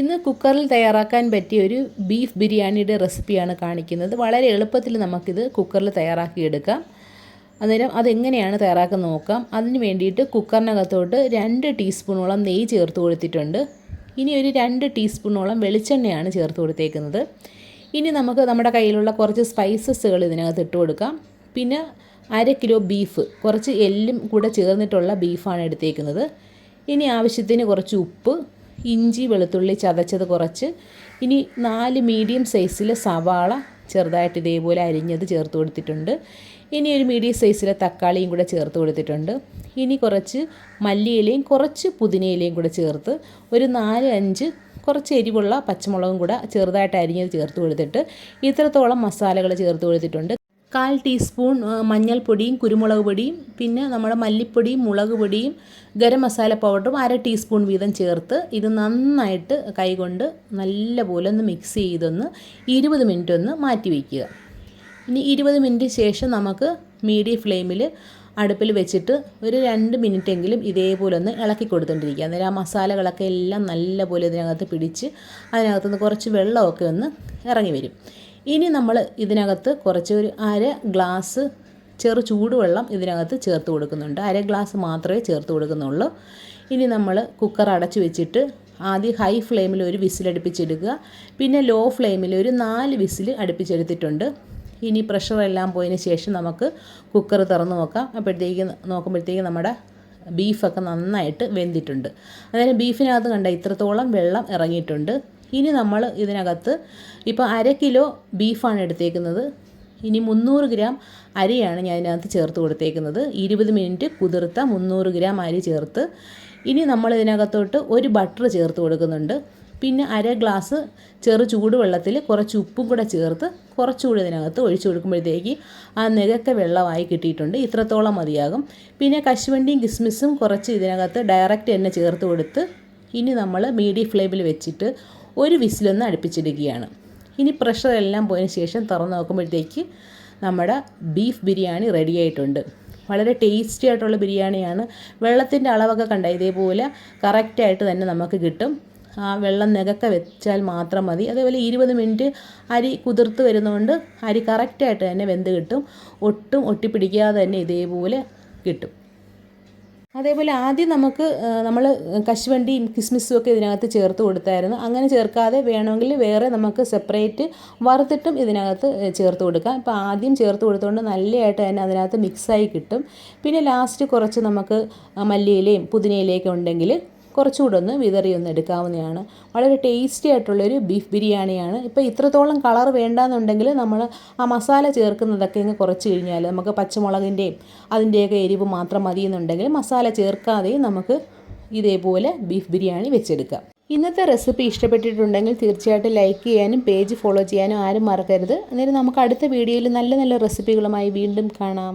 ഇന്ന് കുക്കറിൽ തയ്യാറാക്കാൻ പറ്റിയ ഒരു ബീഫ് ബിരിയാണിയുടെ റെസിപ്പിയാണ് കാണിക്കുന്നത്. വളരെ എളുപ്പത്തിൽ നമുക്കിത് കുക്കറിൽ തയ്യാറാക്കിയെടുക്കാം. അന്നേരം അതെങ്ങനെയാണ് തയ്യാറാക്കുന്നത് നോക്കാം. അതിന് വേണ്ടിയിട്ട് കുക്കറിനകത്തോട്ട് രണ്ട് ടീസ്പൂണോളം നെയ്യ് ചേർത്ത് കൊടുത്തിട്ടുണ്ട്. ഇനി ഒരു രണ്ട് ടീസ്പൂണോളം വെളിച്ചെണ്ണയാണ് ചേർത്ത് കൊടുത്തേക്കുന്നത്. ഇനി നമുക്ക് നമ്മുടെ കയ്യിലുള്ള കുറച്ച് സ്പൈസസുകൾ ഇതിനകത്ത് ഇട്ട് കൊടുക്കാം. പിന്നെ അര കിലോ ബീഫ് കുറച്ച് എല്ലും കൂടെ ചേർന്നിട്ടുള്ള ബീഫാണ് എടുത്തേക്കുന്നത്. ഇനി ആവശ്യത്തിന് കുറച്ച് ഉപ്പ് ഇഞ്ചി വെളുത്തുള്ളി ചതച്ചത് കുറച്ച്. ഇനി നാല് മീഡിയം സൈസിൽ സവാള ചെറുതായിട്ട് ഇതേപോലെ അരിഞ്ഞത് ചേർത്ത് കൊടുത്തിട്ടുണ്ട്. ഇനി ഒരു മീഡിയം സൈസിലെ തക്കാളിയും കൂടെ ചേർത്ത് കൊടുത്തിട്ടുണ്ട്. ഇനി കുറച്ച് മല്ലിയിലയും കുറച്ച് പുതിനയിലയും കൂടെ ചേർത്ത് ഒരു നാല് അഞ്ച് കുറച്ച് എരിവുള്ള പച്ചമുളകും കൂടെ ചെറുതായിട്ട് അരിഞ്ഞത് ചേർത്ത് കൊടുത്തിട്ട് ഇത്രത്തോളം മസാലകൾ ചേർത്ത് കൊടുത്തിട്ടുണ്ട്. കാൽ ടീസ്പൂൺ മഞ്ഞൾപ്പൊടിയും കുരുമുളക് പൊടിയും പിന്നെ നമ്മുടെ മല്ലിപ്പൊടിയും മുളക് പൊടിയും ഗരം മസാല പൗഡറും അര ടീസ്പൂൺ വീതം ചേർത്ത് ഇത് നന്നായിട്ട് കൈകൊണ്ട് നല്ലപോലെ ഒന്ന് മിക്സ് ചെയ്തൊന്ന് ഇരുപത് മിനിറ്റ് ഒന്ന് മാറ്റി വയ്ക്കുക ഇനി ഇരുപത് മിനിറ്റ് ശേഷം നമുക്ക് മീഡിയം ഫ്ലെയിമിൽ അടുപ്പിൽ വെച്ചിട്ട് ഒരു രണ്ട് മിനിറ്റെങ്കിലും ഇതേപോലെ ഒന്ന് ഇളക്കി കൊടുത്തുകൊണ്ടിരിക്കുക അന്നേരം ആ മസാലകളൊക്കെ എല്ലാം നല്ലപോലെ ഇതിനകത്ത് പിടിച്ച് അതിനകത്തുനിന്ന് കുറച്ച് വെള്ളമൊക്കെ ഒന്ന് ഇറങ്ങി വരും. ഇനി നമ്മൾ ഇതിനകത്ത് കുറച്ച് ഒരു അര ഗ്ലാസ് ചെറു ചൂടുവെള്ളം ഇതിനകത്ത് ചേർത്ത് കൊടുക്കുന്നുണ്ട്. അര ഗ്ലാസ് മാത്രമേ ചേർത്ത് കൊടുക്കുന്നുള്ളൂ. ഇനി നമ്മൾ കുക്കർ അടച്ചു വെച്ചിട്ട് ആദ്യം ഹൈ ഫ്ലെയിമിൽ ഒരു വിസിൽ അടുപ്പിച്ചെടുക്കുക. പിന്നെ ലോ ഫ്ലെയിമിൽ ഒരു നാല് വിസിൽ അടുപ്പിച്ചെടുത്തിട്ടുണ്ട്. ഇനി പ്രഷറെല്ലാം പോയതിന് ശേഷം നമുക്ക് കുക്കർ തുറന്ന് നോക്കാം. അപ്പോഴത്തേക്ക് നോക്കുമ്പോഴത്തേക്ക് നമ്മുടെ ബീഫൊക്കെ നന്നായിട്ട് വെന്തിട്ടുണ്ട്. അതായത് ബീഫിനകത്ത് കണ്ട ഇത്രത്തോളം വെള്ളം ഇറങ്ങിയിട്ടുണ്ട്. ഇനി നമ്മൾ ഇതിനകത്ത് ഇപ്പോൾ അര കിലോ ബീഫാണ് എടുത്തേക്കുന്നത്. ഇനി മുന്നൂറ് ഗ്രാം അരിയാണ് ഞാൻ ഇതിനകത്ത് ചേർത്ത് കൊടുത്തേക്കുന്നത്. ഇരുപത് മിനിറ്റ് കുതിർത്ത മുന്നൂറ് ഗ്രാം അരി ചേർത്ത്. ഇനി നമ്മൾ ഇതിനകത്തോട്ട് ഒരു ബട്ടർ ചേർത്ത് കൊടുക്കുന്നുണ്ട്. പിന്നെ അര ഗ്ലാസ് ചെറു ചൂടുവെള്ളത്തിൽ കുറച്ച് ഉപ്പും കൂടെ ചേർത്ത് കുറച്ചുകൂടി ഇതിനകത്ത് ഒഴിച്ചു കൊടുക്കുമ്പോഴത്തേക്ക് ആ നികക്ക വെള്ളമായി കിട്ടിയിട്ടുണ്ട്. ഇത്രത്തോളം മതിയാകും. പിന്നെ കശുവണ്ടിയും കിസ്മിസും കുറച്ച് ഇതിനകത്ത് ഡയറക്റ്റ് തന്നെ ചേർത്ത് കൊടുത്ത് ഇനി നമ്മൾ മീഡിയം ഫ്ലെയിമിൽ വെച്ചിട്ട് ഒരു വിസിലൊന്ന് അടുപ്പിച്ചിടുകയാണ്. ഇനി പ്രഷർ എല്ലാം പോയതിന് ശേഷം തുറന്ന് നോക്കുമ്പോഴത്തേക്ക് നമ്മുടെ ബീഫ് ബിരിയാണി റെഡി ആയിട്ടുണ്ട്. വളരെ ടേസ്റ്റി ആയിട്ടുള്ള ബിരിയാണിയാണ്. വെള്ളത്തിന്റെ അളവൊക്കെ കണ്ട ഇതേപോലെ കറക്റ്റായിട്ട് തന്നെ നമുക്ക് കിട്ടും. ആ വെള്ളം നികക്ക വെച്ചാൽ മാത്രം മതി. അതേപോലെ ഇരുപത് മിനിറ്റ് അരി കുതിർത്ത് വരുന്നതുകൊണ്ട് അരി കറക്റ്റായിട്ട് തന്നെ വെന്ത് കിട്ടും. ഒട്ടും ഒട്ടിപ്പിടിക്കാതെ തന്നെ ഇതേപോലെ കിട്ടും. അതേപോലെ ആദ്യം നമുക്ക് നമ്മൾ കശുവണ്ടിയും കിസ്മിസും ഒക്കെ ഇതിനകത്ത് ചേർത്ത് കൊടുത്തായിരുന്നു. അങ്ങനെ ചേർക്കാതെ വേണമെങ്കിൽ വേറെ നമുക്ക് സെപ്പറേറ്റ് വറുത്തിട്ടും ഇതിനകത്ത് ചേർത്ത് കൊടുക്കാം. ഇപ്പോൾ ആദ്യം ചേർത്ത് കൊടുത്തുകൊണ്ട് നല്ലതായിട്ട് തന്നെ അതിനകത്ത് മിക്സായി കിട്ടും. പിന്നെ ലാസ്റ്റ് കുറച്ച് നമുക്ക് മല്ലിയിലയും പുതിനയിലയൊക്കെ ഉണ്ടെങ്കിൽ കുറച്ചുകൂടെ ഒന്ന് വിതറി ഒന്ന് എടുക്കാവുന്നതാണ്. വളരെ ടേസ്റ്റി ആയിട്ടുള്ളൊരു ബീഫ് ബിരിയാണിയാണ്. ഇപ്പോൾ ഇത്രത്തോളം കളർ വേണ്ടാന്നുണ്ടെങ്കിൽ നമ്മൾ ആ മസാല ചേർക്കുന്നതൊക്കെ ഇങ്ങ് കുറച്ച് കഴിഞ്ഞാൽ നമുക്ക് പച്ചമുളകിന്റെയും അതിന്റെയൊക്കെ എരിവ് മാത്രം മതി എന്നുണ്ടെങ്കിൽ മസാല ചേർക്കാതെയും നമുക്ക് ഇതേപോലെ ബീഫ് ബിരിയാണി വെച്ചെടുക്കാം. ഇന്നത്തെ റെസിപ്പി ഇഷ്ടപ്പെട്ടിട്ടുണ്ടെങ്കിൽ തീർച്ചയായിട്ടും ലൈക്ക് ചെയ്യാനും പേജ് ഫോളോ ചെയ്യാനും ആരും മറക്കരുത്. അന്നേരം നമുക്ക് അടുത്ത വീഡിയോയിൽ നല്ല നല്ല റെസിപ്പികളുമായി വീണ്ടും കാണാം.